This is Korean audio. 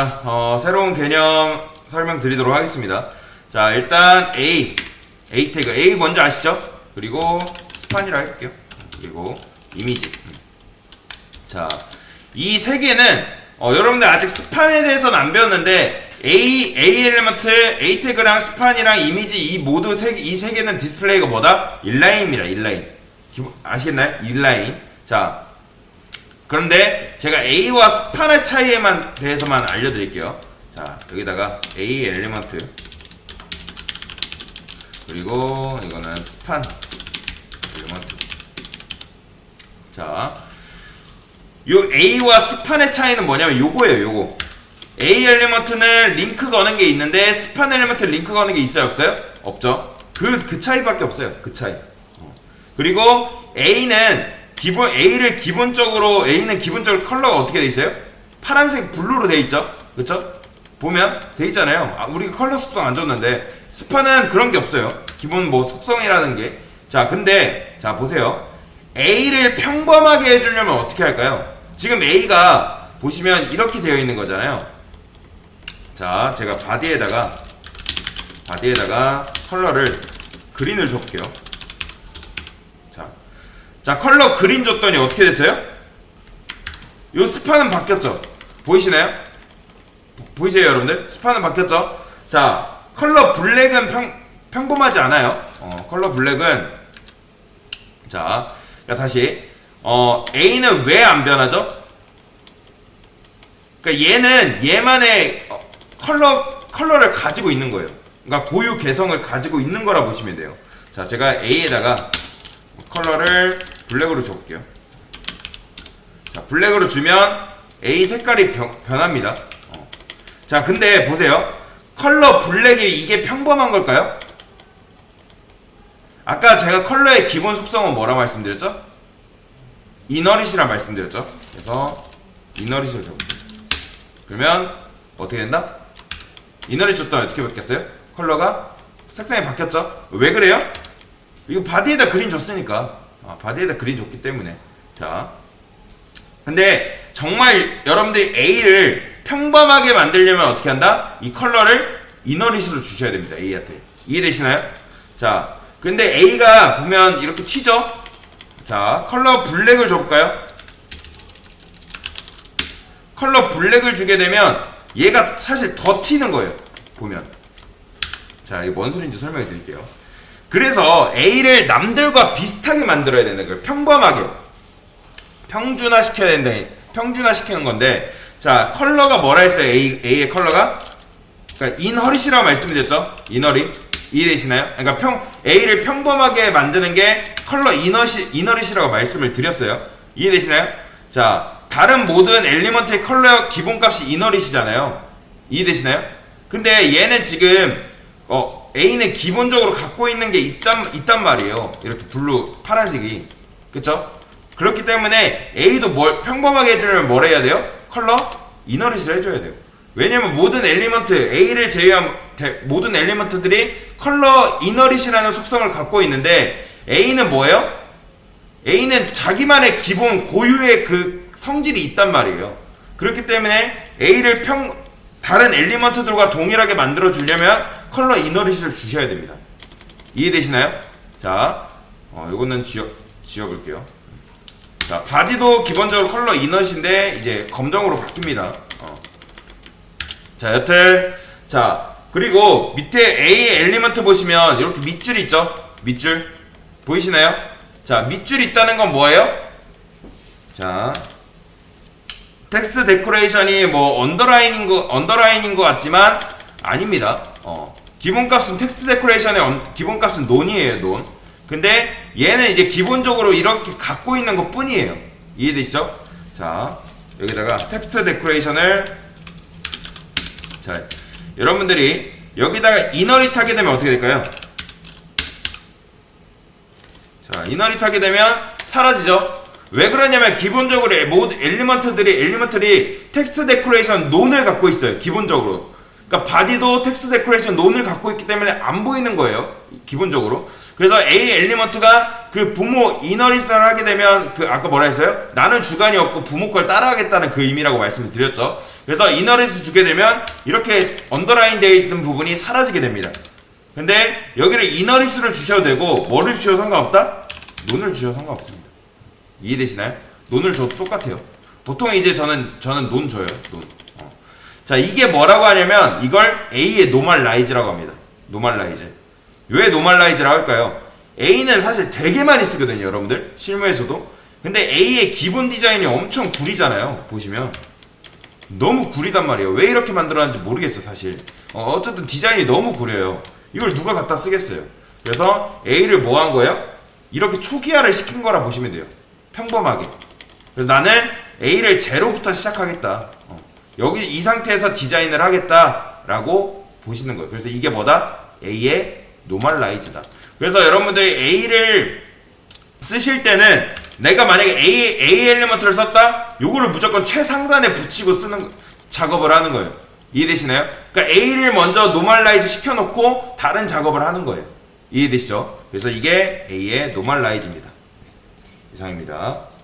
어, 새로운 개념 설명드리도록 하겠습니다. 자, 일단 A, A 태그, A 먼저 아시죠? 그리고 스판이라 할게요. 그리고 이미지. 자, 이 세 개는 어, 여러분들 아직 스판에 대해서는 안 배웠는데 A, A 엘리먼트, A 태그랑 스판이랑 이미지 이 모두 세, 이세 개는 디스플레이가 뭐다? 인라인입니다. 인라인. 기본, 아시겠나요? 인라인. 자, 그런데 제가 A와 스판의 차이에만 대해서만 알려드릴게요. 자, 여기다가 A 엘리먼트 그리고 이거는 스판 엘리먼트. 자, 요 A와 스판의 차이는 뭐냐면 요거예요, 요거. A 엘리먼트는 링크 거는 게 있는데 스판 엘리먼트 링크 거는 게 있어요, 없어요? 없죠. 그, 그 차이밖에 없어요. 그 차이. 어. 그리고 A는 기본 A를 기본적으로 A는 기본적으로 컬러가 어떻게 돼 있어요? 파란색 블루로 돼 있죠. 그렇죠? 보면 돼 있잖아요. 아, 우리가 컬러 속성 안 줬는데 스파는 그런 게 없어요. 기본 뭐 속성이라는 게. 자, 근데 자 보세요. A를 평범하게 해주려면 어떻게 할까요? 지금 A가 보시면 이렇게 되어 있는 거잖아요. 자, 제가 바디에다가 바디에다가 컬러를 그린을 줘볼게요. 자, 자 컬러 그린 줬더니 어떻게 됐어요? 요 스파는 바뀌었죠? 보이시나요? 보- 보이세요 여러분들? 스파는 바뀌었죠? 자 컬러 블랙은 평, 평범하지 않아요 어, 컬러 블랙은 자 야, 다시 어, A는 왜 안 변하죠? 그러니까 얘는 얘만의 어, 컬러 컬러를 가지고 있는 거예요 그러니까 고유 개성을 가지고 있는 거라 보시면 돼요 자 제가 A에다가 컬러를 블랙으로 줘볼게요. 자, 블랙으로 주면 A 색깔이 변, 변합니다. 어. 자, 근데 보세요. 컬러 블랙이 이게 평범한 걸까요? 아까 제가 컬러의 기본 속성은 뭐라 말씀드렸죠? 이너릿이라 말씀드렸죠? 그래서 이너릿을 줘볼게요. 그러면 어떻게 된다? 이너릿 줬더니 어떻게 바뀌었어요? 컬러가 색상이 바뀌었죠? 왜 그래요? 이거 바디에다 그린 줬으니까 아, 바디에다 그린 줬기 때문에 자 근데 정말 여러분들이 A를 평범하게 만들려면 어떻게 한다? 이 컬러를 이너릿으로 주셔야 됩니다 A한테 이해되시나요? 자 근데 A가 보면 이렇게 튀죠? 자 컬러 블랙을 줘볼까요? 컬러 블랙을 주게 되면 얘가 사실 더 튀는 거예요 보면 자 이게 뭔 소리인지 설명해 드릴게요 그래서 A를 남들과 비슷하게 만들어야 되는 거예요. 평범하게. 평준화 시켜야 된다. 평준화 시키는 건데, 자, 컬러가 뭐라 했어요? A, A의 컬러가? 그러니까 인허릿이라고 말씀드렸죠? 인허릿. 이해되시나요? 그러니까 평, A를 평범하게 만드는 게 컬러 이너시, 이너릿이라고 말씀을 드렸어요. 이해되시나요? 자, 다른 모든 엘리먼트의 컬러 기본값이 이너릿이잖아요. 이해되시나요? 근데 얘는 지금, 어, A는 기본적으로 갖고 있는 게 있단, 있단 말이에요. 이렇게 블루, 파란색이. 그쵸? 그렇기 때문에 A도 뭘, 평범하게 해주려면 뭘 해야 돼요? 컬러? 이너릿을 해줘야 돼요. 왜냐면 모든 엘리먼트, A를 제외한 대- 모든 엘리먼트들이 컬러 이너릿이라는 속성을 갖고 있는데 A는 뭐예요? A는 자기만의 기본 고유의 그 성질이 있단 말이에요. 그렇기 때문에 A를 평, 다른 엘리먼트들과 동일하게 만들어 주려면 컬러 이너릿을 주셔야 됩니다. 이해되시나요? 자, 어, 요거는 지워, 지워볼게요. 자, 바디도 기본적으로 컬러 이너릿인데 이제 검정으로 바뀝니다. 어. 자, 여튼 자 그리고 밑에 A 엘리먼트 보시면 이렇게 밑줄 있죠? 밑줄 보이시나요? 자, 밑줄 있다는 건 뭐예요? 자, 텍스트 데코레이션이 뭐 언더라인인 거 언더라인인 것 같지만 아닙니다. 어. 기본값은 텍스트 데코레이션의 언- 기본값은 논이에요, 논. 근데 얘는 이제 기본적으로 이렇게 갖고 있는 것 뿐이에요. 이해되시죠? 자, 여기다가 텍스트 데코레이션을 자, 여러분들이 여기다가 이너릿 하게 되면 어떻게 될까요? 자, 이너릿 하게 되면 사라지죠? 왜 그러냐면 기본적으로 모든 엘리먼트들이 엘리먼트들이 텍스트 데코레이션 논을 갖고 있어요. 기본적으로. 그러니까 바디도 텍스트 데코레이션 논을 갖고 있기 때문에 안 보이는 거예요. 기본적으로. 그래서 A 엘리먼트가 그 부모 이너리스를 하게 되면 그 아까 뭐라 했어요? 나는 주관이 없고 부모 걸 따라하겠다는 그 의미라고 말씀을 드렸죠. 그래서 이너리스 주게 되면 이렇게 언더라인 되어 있는 부분이 사라지게 됩니다. 근데 여기를 이너리스를 주셔도 되고 뭐를 주셔도 상관없다? 논을 주셔도 상관없습니다. 이해되시나요? 논을 줘도 똑같아요. 보통 이제 저는 저는 논 줘요. 논. 어. 자 이게 뭐라고 하냐면 이걸 A의 노멀라이즈라고 합니다. 노멀라이즈. 왜 노멀라이즈라고 할까요? A는 사실 되게 많이 쓰거든요, 여러분들 실무에서도. 근데 A의 기본 디자인이 엄청 구리잖아요. 보시면 너무 구리단 말이에요. 왜 이렇게 만들었는지 모르겠어 사실. 어, 어쨌든 디자인이 너무 구려요. 이걸 누가 갖다 쓰겠어요. 그래서 A를 뭐 한 거예요? 이렇게 초기화를 시킨 거라 보시면 돼요. 평범하게. 그래서 나는 A를 제로부터 시작하겠다. 어, 여기 이 상태에서 디자인을 하겠다라고 보시는 거예요. 그래서 이게 뭐다? A의 노멀라이즈다. 그래서 여러분들이 A를 쓰실 때는 내가 만약에 A, A 엘리먼트를 썼다? 요거를 무조건 최상단에 붙이고 쓰는 거- 작업을 하는 거예요. 이해되시나요? 그러니까 A를 먼저 노멀라이즈 시켜놓고 다른 작업을 하는 거예요. 이해되시죠? 그래서 이게 A의 노멀라이즈입니다. 이상입니다.